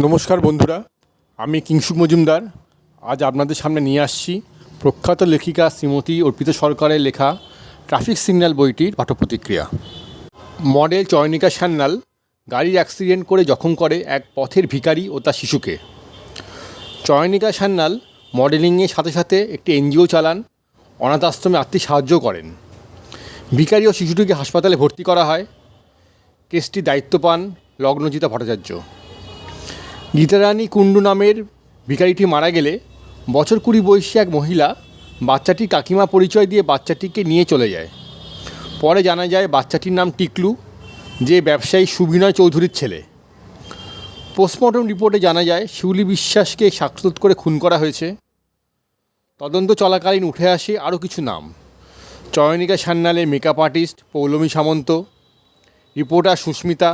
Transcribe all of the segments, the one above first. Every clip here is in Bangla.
নমস্কার বন্ধুরা, আমি কিংসুক মজুমদার। আজ আপনাদের সামনে নিয়ে আসছি প্রখ্যাত লেখিকা শ্রীমতী অর্পিত সরকারের লেখা ট্রাফিক সিগন্যাল বইটির পাঠপ্রতিক্রিয়া। মডেল চয়নিকা সান্যাল গাড়ির অ্যাক্সিডেন্ট করে জখম করে এক পথের ভিখারি ও তার শিশুকে। চয়নিকা সান্যাল মডেলিংয়ের সাথে সাথে একটি এনজিও চালান, অনাথ আশ্রমে আর্থিক সাহায্য করেন। ভিকারি ও শিশুটিকে হাসপাতালে ভর্তি করা হয়। কেসটি দায়িত্ব পান লগ্নজিতা ভট্টাচার্য। গীতারানী কুণ্ডু নামের ভিখারিটি মারা গেলে বছর কুড়ি বয়সী এক মহিলা বাচ্চাটি কাকিমা পরিচয় দিয়ে বাচ্চাটিকে নিয়ে চলে যায়। পরে জানা যায় বাচ্চাটির নাম টিকলু, যে ব্যবসায়ী সুবিনয় চৌধুরীর ছেলে। পোস্টমর্টম রিপোর্টে জানা যায় শিউলি বিশ্বাসকে সাক্ষাৎ করে খুন করা হয়েছে। তদন্ত চলাকালীন উঠে আসে আরও কিছু নাম। Chayanika সান্যালের makeup artist Poulami Samanta, reporter Susmita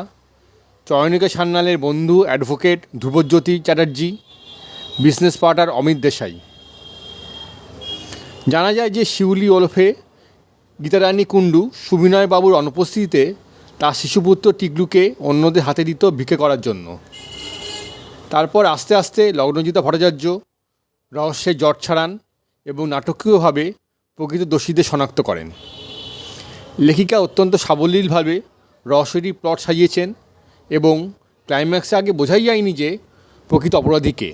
Chayanika সান্যালের বন্ধু, advocate Dhrubajyoti Chatterjee, business partner Amit Desai. জানা যায় যে শিউলি ওলফে, গীতারানী কুণ্ডু, সুবিনয় বাবুর অনুপস্থিতিতে তার শিশুপুত্র টিকলুকে অন্যদের হাতে দিত ভিক্ষে করার জন্য। তারপর আস্তে আস্তে লগ্নজিতা ভট্টাচার্য রহস্যের জট ছাড়ান এবং নাটকীয়ভাবে প্রকৃত দোষীদের শনাক্ত করেন। লেখিকা অত্যন্ত সাবলীলভাবে রহস্যটি প্লট সাজিয়েছেন এবং ক্লাইম্যাক্সে আগে বোঝাই যায়নি যে প্রকৃত অপরাধী কে।